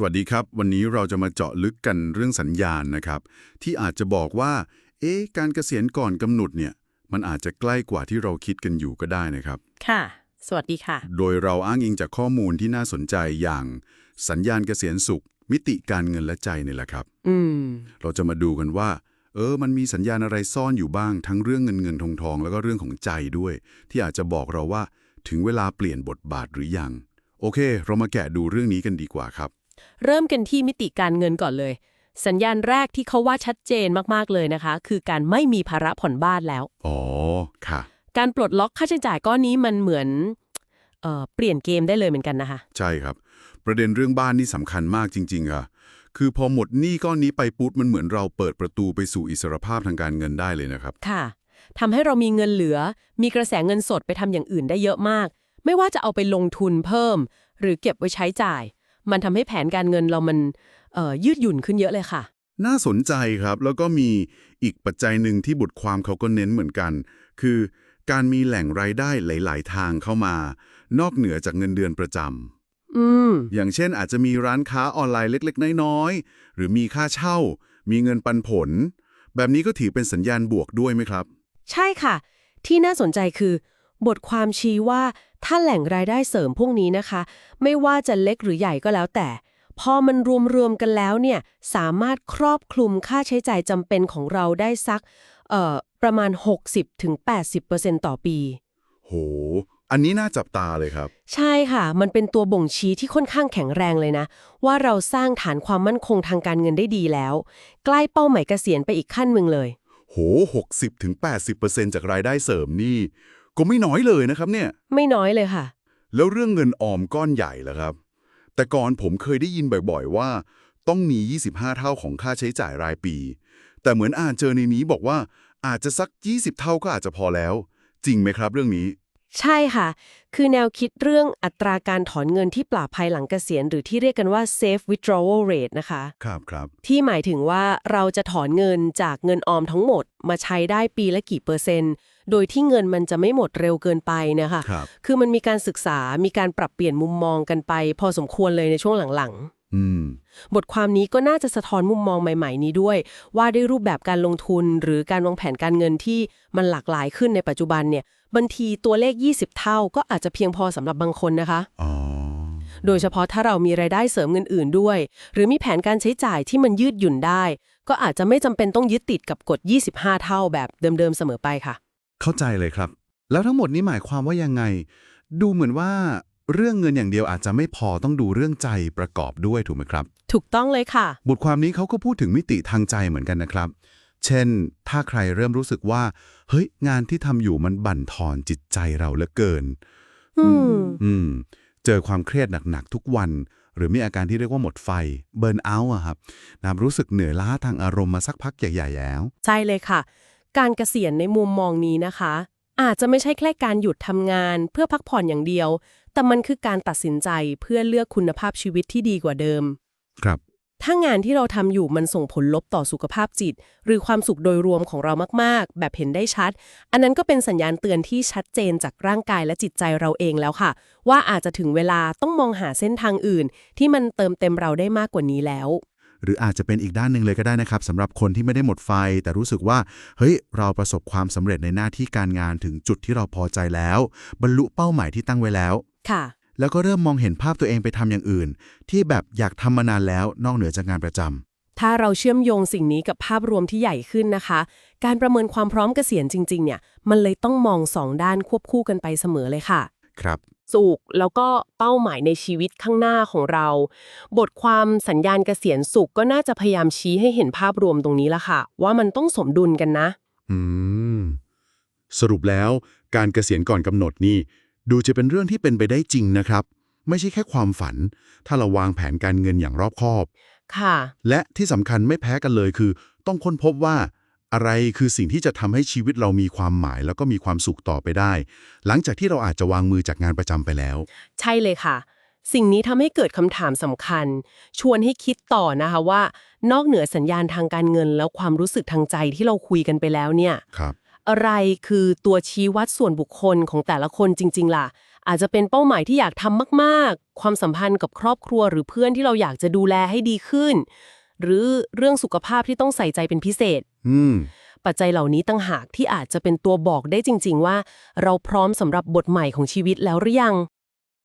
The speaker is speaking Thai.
สวัสดีครับ วันนี้เราจะมาเจาะลึกกันเรื่องสัญญาณนะครับ ที่อาจจะบอกว่า เอ๊ะการเกษียณก่อนกำหนดเนี่ย มันอาจจะใกล้กว่าที่เราคิดกันอยู่ก็ได้นะครับ ค่ะ สวัสดีค่ะ โดยเราอ้างอิงจากข้อมูลที่น่าสนใจอย่างสัญญาณเกษียณสุข มิติการเงินและใจนี่แหละครับ อืม เราจะมาดูกันว่า เออ มันมีสัญญาณอะไรซ่อนอยู่บ้าง ทั้งเรื่องเงินเงินทองทองแล้วก็เรื่องของใจด้วย ที่อาจจะบอกเราว่าถึงเวลาเปลี่ยนบทบาทหรือยัง โอเค เรามาแกะดูเรื่องนี้กันดีกว่าครับ เริ่มกันที่มิติการเงินก่อนเลย สัญญาณแรกที่เขาว่าชัดเจนมากๆเลยนะคะ คือการไม่มีภาระผ่อนบ้านแล้ว อ๋อ ค่ะ การปลดล็อกค่าใช้จ่ายก้อนนี้มันเหมือนเอ่อเปลี่ยนเกมได้เลยเหมือนกันนะคะ ใช่ครับ ประเด็นเรื่องบ้านนี่สำคัญมากจริงๆอะคือพอหมดหนี้ก้อนนี้ไปปุ๊บมันเหมือนเราเปิดประตูไปสู่อิสรภาพทางการเงินได้เลยนะครับ ค่ะทำให้เรามีเงินเหลือ มีกระแสเงินสดไปทำอย่างอื่นได้เยอะมาก ไม่ว่าจะเอาไปลงทุนเพิ่ม หรือเก็บไว้ใช้จ่าย มันทำให้แผนการเงินเรามันเอ่อยืดหยุ่นขึ้นเยอะเลยค่ะ น่าสนใจครับ แล้วก็มีอีกปัจจัยหนึ่งที่บทความเขาก็เน้นเหมือนกัน คือการมีแหล่งรายได้หลาย ๆ ทางเข้ามา นอกเหนือจากเงินเดือนประจำอืมอย่างเช่นอาจจะมีร้านค้าออนไลน์เล็ก ๆ น้อย ๆ หรือมีค่าเช่า มีเงินปันผล แบบนี้ก็ถือเป็นสัญญาณบวกด้วยไหมครับ ใช่ค่ะ ที่น่าสนใจคือ บทความชี้ว่าถ้าแหล่งรายได้เสริมพวกนี้นะคะ ไม่ว่าจะเล็กหรือใหญ่ก็แล้วแต่ พอมันรวมๆกันแล้วเนี่ยสามารถครอบคลุมค่าใช้จ่ายจำเป็นของเราได้สักเอ่อประมาณ 60-80%ต่อปี โห อันนี้น่าจับตาเลยครับ ใช่ค่ะ มันเป็นตัวบ่งชี้ที่ค่อนข้างแข็งแรงเลยนะ ว่าเราสร้างฐานความมั่นคงทางการเงินได้ดีแล้ว ใกล้เป้าหมายเกษียณไปอีกขั้นหนึ่งเลย โห 60-80%จากรายได้เสริมนี่ ก็ไม่น้อยเลยนะครับเนี่ย ไม่น้อยเลยค่ะ แล้วเรื่องเงินออมก้อนใหญ่ล่ะครับ แต่ก่อนผมเคยได้ยินบ่อยๆ ว่า ต้องมี 25 เท่าของค่าใช้จ่ายรายปี แต่เหมือนอ่านเจอในนี้บอกว่าอาจจะสัก 20 เท่าก็อาจจะพอแล้ว จริงไหมครับเรื่องนี้ ใช่ค่ะ คือแนวคิดเรื่องอัตราการถอนเงินที่ปลาภายหลังเกษียณ หรือที่เรียกกันว่า safe withdrawal rate นะคะ ครับครับที่หมายถึงว่าเราจะถอนเงินจากเงินออมทั้งหมด มาใช้ได้ปีละกี่เปอร์เซ็นต์ โดยที่เงินมันจะไม่หมดเร็วเกินไปนะคะครับคือมันมีการศึกษา มีการปรับเปลี่ยนมุมมองกันไป พอสมควรเลยในช่วงหลังอืมๆบทความนี้ก็น่าจะสะท้อนมุมมองใหม่ ๆ นี้ด้วย ว่าด้วยรูปแบบการลงทุนหรือการวางแผนการเงินที่มันหลากหลายขึ้นในปัจจุบันเนี่ย บางทีตัวเลข 20 เท่าก็อาจจะเพียงพอสำหรับบางคนนะคะอ๋อโดยเฉพาะถ้าเรามีรายได้เสริมเงินอื่นด้วย หรือมีแผนการใช้จ่ายที่มันยืดหยุ่นได้ ก็อาจจะไม่จำเป็นต้องยึดติดกับกฎ 25 เท่าแบบเดิมๆเสมอไปค่ะ เข้าใจเลยครับ แล้วทั้งหมดนี้หมายความว่ายังไง ดูเหมือนว่าเรื่องเงินอย่างเดียวอาจจะไม่พอต้องดูเรื่องใจประกอบด้วยถูกไหมครับ ถูกต้องเลยค่ะ บทความนี้เขาก็พูดถึงมิติทางใจเหมือนกันนะครับ เช่น ถ้าใครเริ่มรู้สึกว่า เฮ้ย งานที่ทำอยู่มันบั่นทอนจิตใจเราเหลือเกินอืมอืม เจอความเครียดหนัก ๆ ทุกวัน หรือมีอาการที่เรียกว่าหมดไฟ เบิร์นเอาท์อะครับนะรู้สึกเหนื่อยล้าทางอารมณ์มาสักพักใหญ่ๆแล้ว ใช่เลยค่ะ การเกษียณในมุมมองนี้นะคะ อาจจะไม่ใช่แค่การหยุดทำงาน เพื่อพักผ่อนอย่างเดียว แต่มันคือการตัดสินใจเพื่อเลือกคุณภาพชีวิตที่ดีกว่าเดิม ครับ ถ้างานที่เราทำอยู่มันส่งผลลบต่อสุขภาพจิต หรือความสุขโดยรวมของเรามากๆ แบบเห็นได้ชัด อันนั้นก็เป็นสัญญาณเตือนที่ชัดเจนจากร่างกายและจิตใจเราเองแล้วค่ะ ว่าอาจจะถึงเวลาต้องมองหาเส้นทางอื่น ที่มันเติมเต็มเราได้มากกว่านี้แล้ว หรืออาจจะเป็นอีกด้านหนึ่งเลยก็ได้นะครับสำหรับคนที่ไม่ได้หมดไฟ แต่รู้สึกว่าเฮ้ยเราประสบความสำเร็จในหน้าที่การงานถึงจุดที่เราพอใจแล้ว บรรลุเป้าหมายที่ตั้งไว้แล้วค่ะ แล้วก็เริ่มมองเห็นภาพตัวเองไปทำอย่างอื่น ที่แบบอยากทำมานานแล้วนอกเหนือจากงานประจำถ้าเราเชื่อมโยงสิ่งนี้กับภาพรวมที่ใหญ่ขึ้นนะคะ การประเมินความพร้อมเกษียณจริง ๆ เนี่ย มันเลยต้องมองสองด้านควบคู่กันไปเสมอเลยค่ะ ครับ สุขแล้วก็เป้าหมายในชีวิตข้างหน้าของเรา บทความสัญญาณเกษียณสุขก็น่าจะพยายามชี้ให้เห็นภาพรวมตรงนี้ละค่ะ ว่ามันต้องสมดุลกันนะ อืม สรุปแล้วการเกษียณก่อนกำหนดนี่ ดูจะเป็นเรื่องที่เป็นไปได้จริงนะครับ ไม่ใช่แค่ความฝัน ถ้าเราวางแผนการเงินอย่างรอบคอบ ค่ะ และที่สำคัญไม่แพ้กันเลยคือ ต้องค้นพบว่า อะไรคือสิ่งที่จะทำให้ชีวิตเรามีความหมาย แล้วก็มีความสุขต่อไปได้ หลังจากที่เราอาจจะวางมือจากงานประจำไปแล้ว ใช่เลยค่ะ สิ่งนี้ทำให้เกิดคำถามสำคัญ ชวนให้คิดต่อนะคะว่า นอกเหนือสัญญาณทางการเงิน แล้วความรู้สึกทางใจที่เราคุยกันไปแล้วเนี่ย ครับ อะไรคือตัวชี้วัดส่วนบุคคลของแต่ละคนจริง ๆ ล่ะ อาจจะเป็นเป้าหมายที่อยากทำมาก ๆ ความสัมพันธ์กับครอบครัวหรือเพื่อนที่เราอยากจะดูแลให้ดีขึ้น หรือเรื่องสุขภาพที่ต้องใส่ใจเป็นพิเศษ อืม ปัจจัยเหล่านี้ตั้งหากที่อาจจะเป็นตัวบอกได้จริง ๆ ว่า เราพร้อมสำหรับบทใหม่ของชีวิตแล้วหรือยัง